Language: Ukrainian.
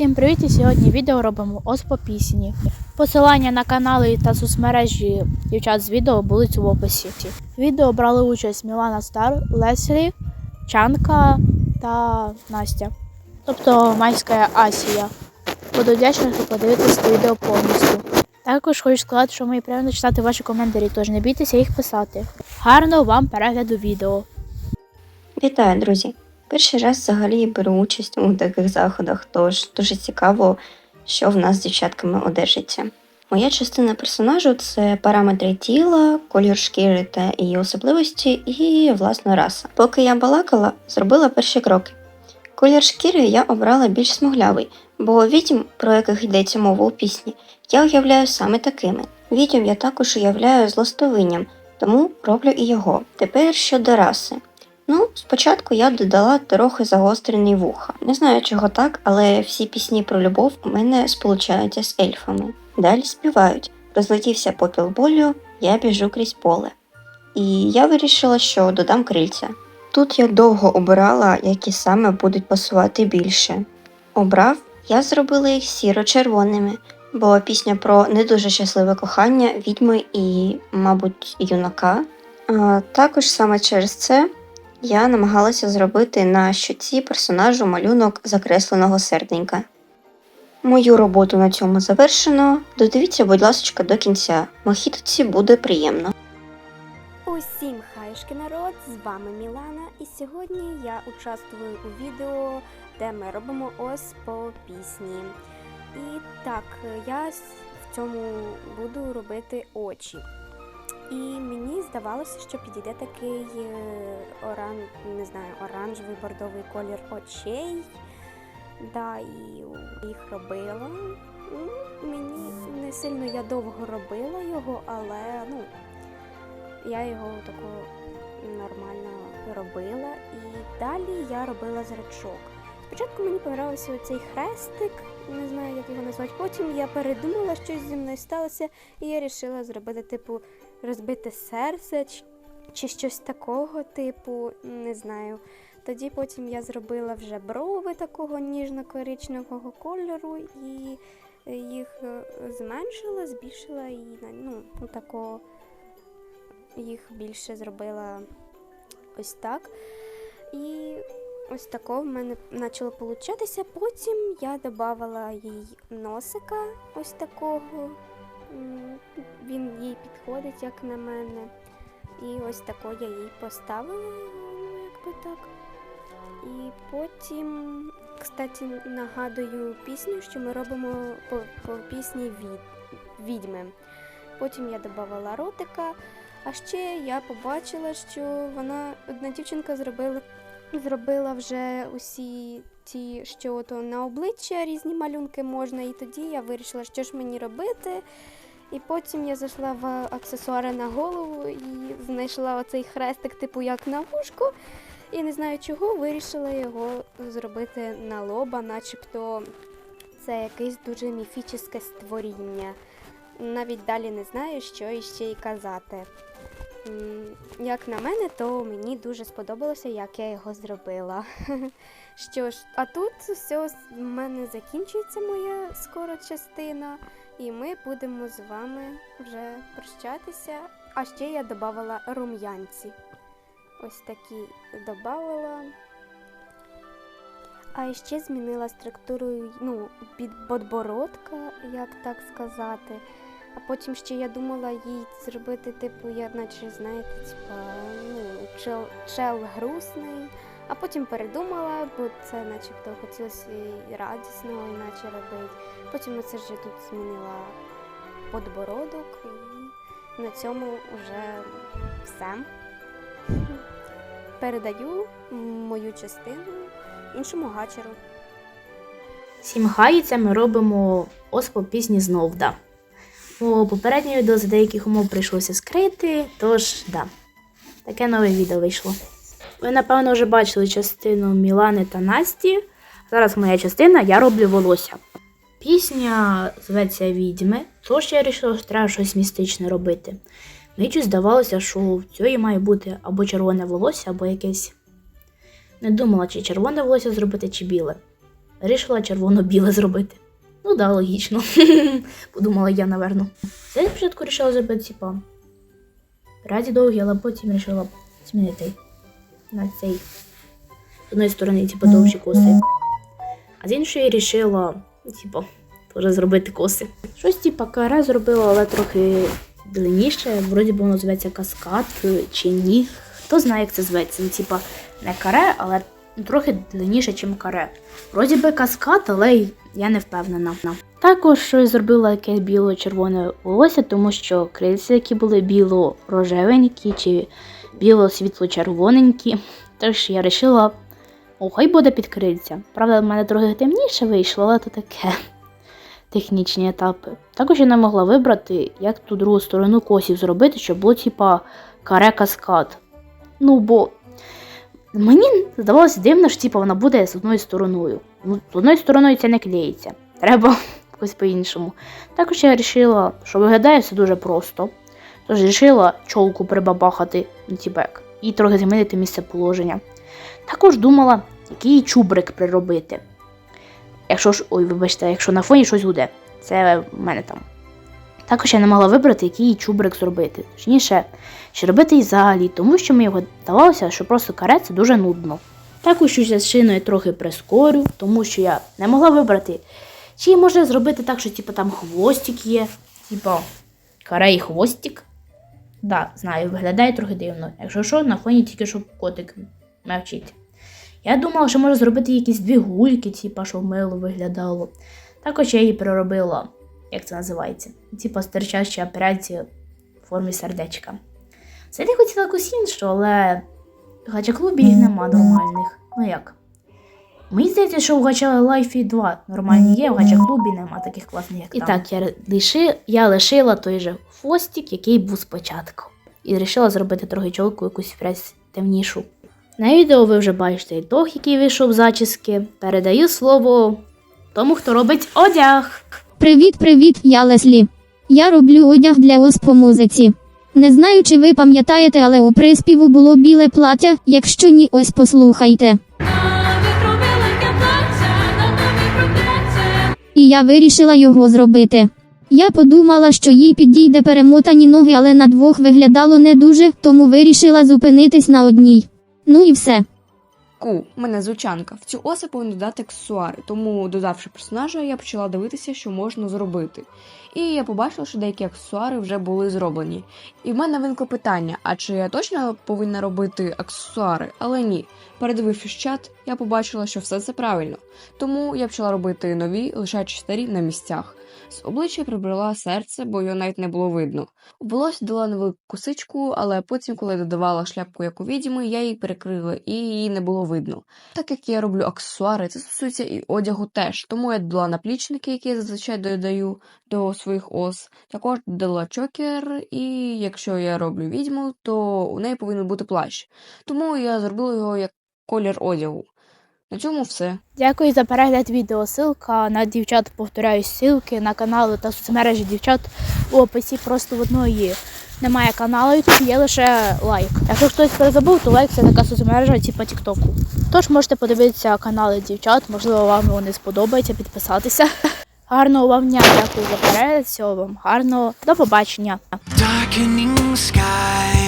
Всім привіт! І сьогодні відео робимо ось по пісні. Посилання на канали та соцмережі дівчат з відео будуть в описі. Відео брали участь Мілана Стар, Леслі, Чанка та Настя. Тобто майська Асія. Буду вдячна, якщо подивитесь це відео повністю. Також хочу сказати, що мені приємно читати ваші коментарі, тож не бійтеся їх писати. Гарного вам перегляду відео. Вітаю, друзі! Перший раз взагалі беру участь у таких заходах, тож дуже цікаво, що в нас з дівчатками одержиться. Моя частина персонажу це параметри тіла, колір шкіри та її особливості і власна раса. Поки я балакала, зробила перші кроки. Колір шкіри я обрала більш смуглявий, бо відьм, про яких йдеться мова у пісні, я уявляю саме такими. Відьм я також уявляю злостовинням, тому роблю і його. Тепер щодо раси. Ну, спочатку я додала трохи загострений вуха. Не знаю чого так, але всі пісні про любов у мене сполучаються з ельфами. Далі співають. Розлетівся попіл болю, я біжу крізь поле. І я вирішила, що додам крильця. Тут я довго обирала, які саме будуть пасувати більше. Обрав, я зробила їх сіро-червоними, бо пісня про не дуже щасливе кохання відьми і, мабуть, юнака. А, також саме через це я намагалася зробити на щоці персонажу малюнок закресленого серденька. Мою роботу на цьому завершено. Додивіться, будь ласка, до кінця. Мохітоці буде приємно. Усім хайшки народ! З вами Мілана, і сьогодні я участвую у відео, де ми робимо ось по пісні. І так, я в цьому буду робити очі. І мені здавалося, що підійде такий е, оран, не знаю, оранжевий бордовий колір очей. Да, і їх робила. Ну, Мені не сильно я довго робила його, але ну, я його тако нормально робила. І далі я робила зрачок. Спочатку мені подобався оцей хрестик, не знаю, як його назвати. Потім я передумала, що зі мною сталося, і я вирішила зробити, типу, розбите серце чи, щось такого, типу, не знаю. Тоді потім я зробила вже брови такого ніжно-коричневого кольору і е, їх е, зменшила, збільшила і ну, ну такого їх більше зробила ось так. І ось такого в мене почало получатися. Потім я додавала їй носика ось такого. Він їй підходить, як на мене. І ось тако я їй поставила, ну, якби так. І потім, кстати, нагадую пісню, що ми робимо по, по пісні від, відьми. Потім я додавала ротика. А ще я побачила, що вона одна дівчинка зробила, зробила вже усі ті, що на обличчя різні малюнки можна, і тоді я вирішила, що ж мені робити. І потім я зайшла в аксесуари на голову і знайшла оцей хрестик, типу як на вушку. І не знаю чого, вирішила його зробити на лоба, начебто це якесь дуже міфічне створіння. Навіть далі не знаю, що іще й казати. Як на мене, то мені дуже сподобалося, як я його зробила. Що ж, а тут все в мене закінчується моя скоро частина, і ми будемо з вами вже прощатися. А ще я додавала рум'янці. Ось такі додавала. А ще змінила структуру ну, подбородка, як так сказати. А потім ще я думала їй зробити, типу, я наче, знаєте, типа, ну, чел, чел грустний. А потім передумала, бо це начебто хотілося і радісного, іначе робити. Потім оце ж тут змінила подбородок і на цьому вже все. Передаю мою частину іншому гачеру. Всім хай, ми робимо ось по пісні знов, да. Бо попереднє відео за деяких умов прийшлося скрити, тож да. Таке нове відео вийшло. Ви, напевно, вже бачили частину Мілани та Насті. Зараз моя частина, я роблю волосся. Пісня зветься Відьми, тож я вирішила, що треба щось містичне робити. Мені здавалося, що в цій має бути або червоне волосся, або якесь. Не думала, чи червоне волосся зробити, чи біле. вирішила червоно-біле зробити. Ну да, логічно. Подумала я, наверно. Я спочатку вирішила зробити, типа, раді довгі, але потім вирішила змінити на цей. З одної сторони, типу, довші коси. А з іншої вирішила, типу, теж зробити коси. Щось, типу, каре зробила, але трохи длинніше. Вроді би воно зветься каскад чи ні. Хто знає, як це зветься. Ну, типа, не каре, але трохи длинніше, ніж каре. Вроді би каскад, але я не впевнена. Також щось зробила якесь біло-червоне волосся, тому що крильця, які були біло-рожевенькі чи біло-світло-червоненькі. Тож я вирішила, о, хай буде під крильця. Правда, в мене трохи темніше вийшло, але то таке технічні етапи. Також я не могла вибрати, як ту другу сторону косів зробити, щоб було типа каре каскад. Ну, бо мені здавалося дивно, що типа, вона буде з одною стороною. Ну, з одною стороною це не клеїться. Треба якось по-іншому. Також я вирішила, що виглядає все дуже просто. Тож вирішила чолку прибабахати на тібек і трохи змінити місце положення. Також думала, який чубрик приробити. Якщо ж, ой, вибачте, якщо на фоні щось буде, це в мене там. Також я не могла вибрати, який чубрик зробити. Точніше, чи робити і взагалі, тому що мені здавалося, що просто каре це дуже нудно. Також щось я з шиною трохи прискорю, тому що я не могла вибрати, чи може зробити так, що типу, там хвостик є, типу каре і хвостик. Да, знаю, виглядає трохи дивно. Якщо що, на фоні тільки щоб котик мовчить. Я думала, що можу зробити якісь дві гульки, типу, щоб мило виглядало. Також я її переробила, як це називається, типу стерчаща операція в формі сердечка. Це я хотіла якусь іншу, але в гача-клубі їх нема нормальних. Ну як? Мені здається, що в гача Лайфі 2 нормальні є, в гача-клубі нема таких класних, як І так, я, лиши, я лишила той же хвостик, який був спочатку. І вирішила зробити трохи чолку якусь прес темнішу. На відео ви вже бачите ітог, який вийшов зачіски. Передаю слово тому, хто робить одяг. Привіт, привіт, я Леслі. Я роблю одяг для ОС по музиці. Не знаю, чи ви пам'ятаєте, але у приспіву було біле плаття. Якщо ні, ось послухайте. Я вирішила його зробити. Я подумала, що їй підійде перемотані ноги, але на двох виглядало не дуже, тому вирішила зупинитись на одній. Ну і все. Ку, мене звучанка. В цю оси повинні додати аксесуари, тому, додавши персонажа, я почала дивитися, що можна зробити. І я побачила, що деякі аксесуари вже були зроблені. І в мене виникло питання: а чи я точно повинна робити аксесуари? Але ні. Передивившись чат, я побачила, що все це правильно. Тому я почала робити нові, лишаючи старі на місцях. З обличчя прибрала серце, бо його навіть не було видно. У волосся дала невелику косичку, але потім, коли додавала шляпку як у відьми, я її перекрила і її не було видно. Так як я роблю аксесуари, це стосується і одягу теж. Тому я додала наплічники, які я зазвичай додаю до своїх ос. Також додала чокер, і якщо я роблю відьму, то у неї повинен бути плащ. Тому я зробила його як колір одягу. На цьому все. Дякую за перегляд відео. Силка на дівчат, повторяю, ссылки на канали та соцмережі дівчат у описі просто в одної немає каналу, YouTube, є лише лайк. Якщо хтось перезабув, то лайк це така соцмережа, типу Тіктоку. Тож можете подивитися канали дівчат, можливо, вам вони сподобаються, підписатися. Гарного вам дня, дякую за перегляд. Всього вам гарного. До побачення. Darkening sky